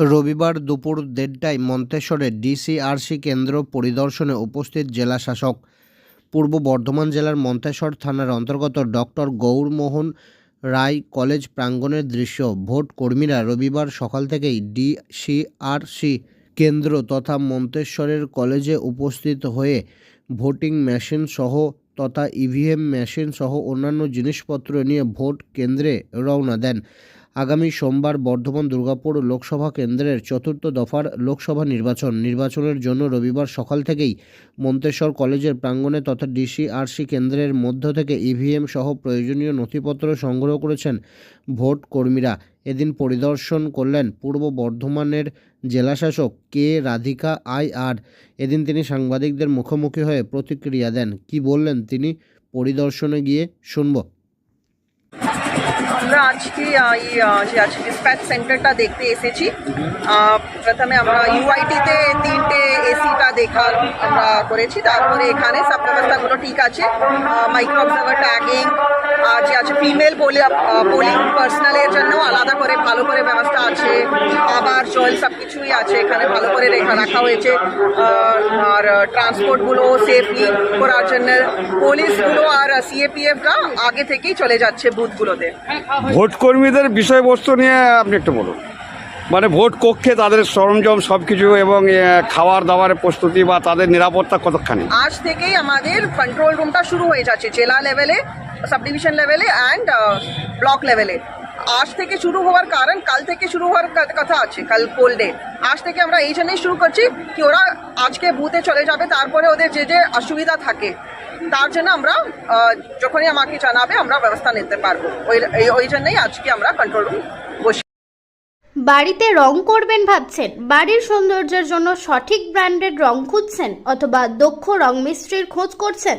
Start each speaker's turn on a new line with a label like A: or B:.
A: রবিবার দুপুর দেড়টায় মন্তেশ্বরে ডিসিআরসি কেন্দ্র পরিদর্শনে উপস্থিত জেলা শাসক। পূর্ব বর্ধমান জেলার মন্তেশ্বর থানার অন্তর্গত ডক্টর গৌরমোহন রায় কলেজ প্রাঙ্গণের দৃশ্য। ভোট কর্মীরা রবিবার সকাল থেকেই ডিসিআরসি কেন্দ্র তথা মন্তেশ্বরের কলেজে উপস্থিত হয়ে ভোটিং মেশিন সহ তথা ইভিএম মেশিন সহ অন্যান্য জিনিসপত্র নিয়ে ভোট কেন্দ্রে রওনা দেন। আগামী সোমবার বর্ধমান দুর্গাপুর লোকসভা কেন্দ্রের চতুর্থ দফার লোকসভা নির্বাচন। নির্বাচনের জন্য রবিবার সকাল থেকেই মন্তেশ্বর কলেজের প্রাঙ্গণে তথা ডিসিআরসি কেন্দ্রের মধ্য থেকে ইভিএম সহ প্রয়োজনীয় নথিপত্র সংগ্রহ করেছেন ভোট কর্মীরা। এদিন পরিদর্শন করলেন পূর্ব বর্ধমানের জেলাশাসক কে রাধিকা আই আর। এদিন তিনি সাংবাদিকদের মুখোমুখি হয়ে প্রতিক্রিয়া দেন। কি বললেন তিনি? পরিদর্শনে গিয়ে শুনব।
B: আমরা আজকে এই যে আজকে ডিসপ্যাচ সেন্টারটা দেখতে এসেছি। প্রথমে আমরা ইউআইটিতে তিনটে এসিটা দেখার আমরা করেছি, তারপরে এখানে সব ব্যবস্থাগুলো ঠিক আছে। মাইক্রো অবজার্ভার ট্যাগিং আর যে আছে ফিমেল পোলিং পার্সোনালের জন্য আলাদা করে ভালো করে ব্যবস্থা আছে। খাবার, জল সব কিছুই আছে এখানে ভালো করে রাখা হয়েছে। আর ট্রান্সপোর্টগুলো সেফলি করার জন্য পুলিশগুলো আর সিএপিএফরা আগে থেকেই চলে যাচ্ছে বুথগুলোতে
C: ভোট কর্মীদের বিষয়বস্তু নিয়ে আপনি একটু বলুন। মানে ভোট কক্ষে তাদের সরঞ্জাম সব কিছু এবং খাওয়ার দাবারের প্রস্তুতি বা তাদের নিরাপত্তা কতখানি?
B: আজ থেকেই আমাদের কন্ট্রোল রুমটা শুরু হয়ে যাচ্ছে, জেলা লেভেলে সাব ডিভিশন লেভেলে অ্যান্ড ব্লক লেভেলে আজ থেকে শুরু হওয়ার কারণ, কাল থেকে শুরু হওয়ার কথা আছে, কাল পোল ডে আজ থেকে আমরা এই জন্যই শুরু করছি কি ওরা আজকে বুথে চলে যাবে, তারপরে ওদের যে যে অসুবিধা থাকে, তার জন্য আমরা যখনই আমাকে জানাবে আমরা ব্যবস্থা নিতে পারব। ওই ওই জন্যই আজকে আমরা কন্ট্রোল রুম
D: বাড়িতে রং করবেন ভাবছেন। বাড়ির সৌন্দর্যের জন্য সঠিক ব্র্যান্ডের রং খুঁজছেন অথবা দক্ষ রং মিস্ত্রির খোঁজ করছেন।